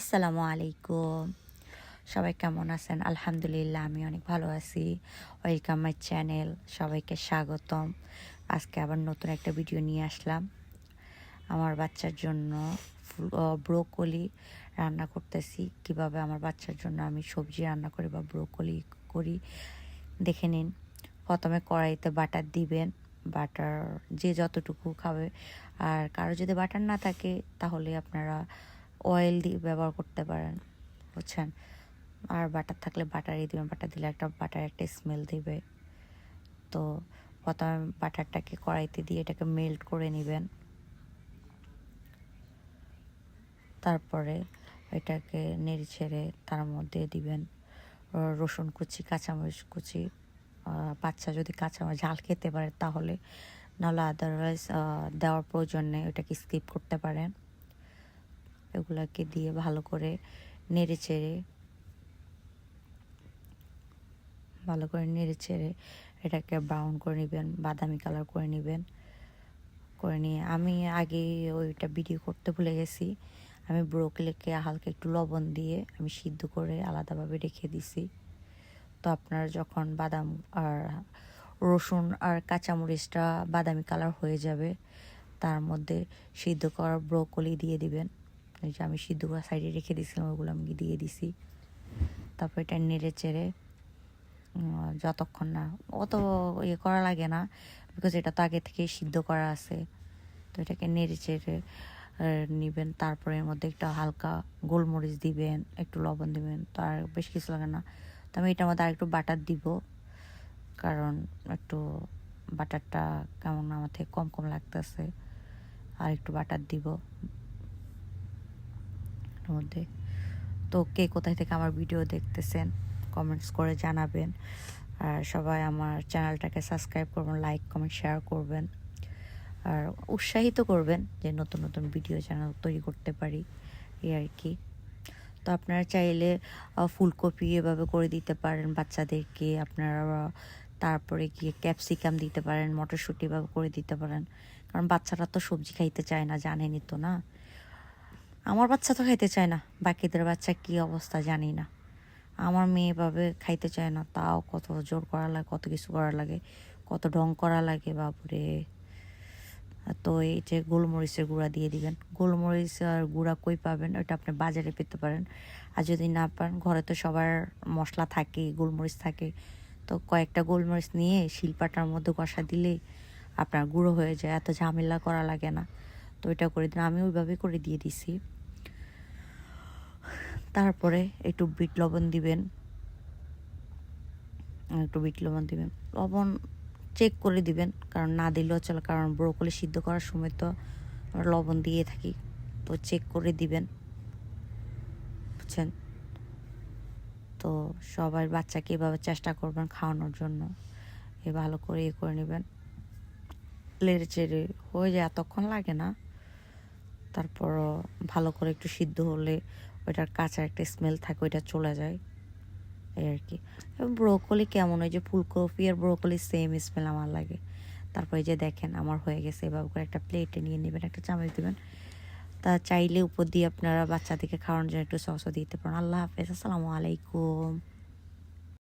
আসসালামু আলাইকুম। সবাই কেমন আছেন? আলহামদুলিল্লাহ, আমি অনেক ভালো আছি। ওয়েলকাম মাই চ্যানেল সবাইকে স্বাগতম। আজকে আবার নতুন একটা ভিডিও নিয়ে আসলাম। আমার বাচ্চার জন্য ব্রোকলি রান্না করতেছি। কীভাবে আমার বাচ্চার জন্য আমি সবজি রান্না করি বা ব্রোকলি করি, দেখে নিন। প্রথমে কড়াইতে বাটার দিবেন। বাটার যে যতটুকু খাবে। আর কারও যদি বাটার না থাকে, তাহলে আপনারা অয়েল দিয়ে ব্যবহার করতে পারেন, বুঝছেন? আর বাটার থাকলে বাটারই দেবেন বাটার দিলে একটা বাটার একটা স্মেল দিবে। তো প্রথমে বাটারটাকে কড়াইতে দিয়ে এটাকে মেল্ট করে নেবেন। তারপরে এটাকে নেড়ে ছেড়ে তার মধ্যে দিবেন রসুন কুচি, কাঁচামরিচ কুচি বাচ্চা যদি কাঁচামরিচ ঝাল খেতে পারে তাহলে, নাহলে আদারওয়াইজ দেওয়ার প্রয়োজন নেই, ওটাকে স্কিপ করতে পারেন। এগুলাকে দিয়ে ভালো করে নেড়ে চেড়ে, ভালো করে নেড়ে চেড়ে এটাকে ব্রাউন করে নেবেন, বাদামি কালার করে নেবেন, করে নিয়ে আমি আগে ওইটা ভিডিও করতে ভুলে গেছি। আমি ব্রোকলিকে হালকা একটু লবণ দিয়ে আমি সিদ্ধ করে আলাদাভাবে রেখে দিছি। তো আপনার যখন বাদাম আর রসুন আর কাঁচামরিচটা বাদামি কালার হয়ে যাবে, তার মধ্যে সিদ্ধ করা ব্রোকলি দিয়ে দিবেন। এই যে আমি সিদ্ধ করা সাইডে রেখে দিয়েছিলাম, ওগুলো আমি দিয়ে দিছি। তারপর এটা নেড়ে চেড়ে যতক্ষণ না, অত ইয়ে করা লাগে না বিকজ এটা তো আগে থেকে সিদ্ধ করা আছে। তো এটাকে নেড়ে চেড়ে নেবেন। তারপরে এর মধ্যে একটু হালকা গোলমরিচ দিবেন, একটু লবণ দিবেন, তো আর বেশ কিছু লাগে না। তো আমি এটার মধ্যে আর একটু বাটার দিব, কারণ একটু বাটারটা কেমন আমার থেকে কম কম লাগতেছে। আর একটু বাটার দিব মধ্যে। তো কে কোথায় থেকে আমার ভিডিও দেখতেছেন কমেন্টস করে জানাবেন। আর সবাই আমার চ্যানেলটাকে সাবস্ক্রাইব করবেন লাইক কমেন্ট শেয়ার করবেন। আর উৎসাহিত করবেন যে নতুন নতুন ভিডিও চ্যানেল তৈরি করতে পারি, এই আর কি। তো আপনারা চাইলে ফুলকপি এভাবে করে দিতে পারেন বাচ্চাদেরকে। আপনারা, তারপরে গিয়ে ক্যাপসিকাম দিতে পারেন, মটরশুঁটি এভাবে করে দিতে পারেন। কারণ বাচ্চারা তো সবজি খাইতে চায় না, জানেনই তো না। আমার বাচ্চা তো খাইতে চায় না। বাকিদের বাচ্চা কি অবস্থা জানি না। আমার মেয়ে এভাবে খাইতে চায় না। তাও কত জোর করা লাগে, কত কিছু করা লাগে, কত ঢং করা লাগে বাবুরে তো এই যে গোলমরিচের গুঁড়া দিয়ে দিবেন। গোলমরিচ আর গুঁড়া কই পাবেন? ওটা আপনি বাজারে পেতে পারেন। আর যদি না পান, ঘরে তো সবার মশলা থাকে, গোলমরিচ থাকে, তো কয়েকটা গোলমরিচ নিয়ে শিলপাটার মধ্যে কষা দিলে আপনার গুঁড়ো হয়ে যায়। এত ঝামেলা করা লাগে না। তো এটা করে দিন, আমি ওইভাবে করে দিয়ে দিছি। তারপরে একটু বিট লবণ দিবেন। একটু বিট লবণ দিবেন। লবণ চেক করে দিবেন, কারণ না দিলেও চলে, কারণ ব্রোকলি সিদ্ধ করার সময় তো আমরা লবণ দিয়ে থাকি। তো চেক করে দিবেন। বুঝছেন? তো সবাই বাচ্চাকে এভাবে চেষ্টা করবেন খাওয়ানোর জন্য। এ ভালো করে ইয়ে করে নেবেন। লেড়ে চেড়ে হয়ে যায়, এতক্ষণ লাগে না। তারপরও ভালো করে একটু সিদ্ধ হলে ওইটার কাঁচা একটা স্মেল থাকে, ওইটা চলে যায়। এই আর কি। ব্রোকলি কেমন? ওই যে ফুলকপি আর ব্রোকলি সেম স্মেল আমার লাগে। তারপরে যে দেখেন, আমার হয়ে গেছে। এভাবে করে একটা প্লেটে নিয়ে নেবেন, একটা চামচ দেবেন। তা চাইলে উপর দিয়ে আপনারা বাচ্চাদেরকে খাওয়ানোর জন্য একটু সসও দিতে পারেন। আল্লাহ হাফেজ। আসসালামু আলাইকুম।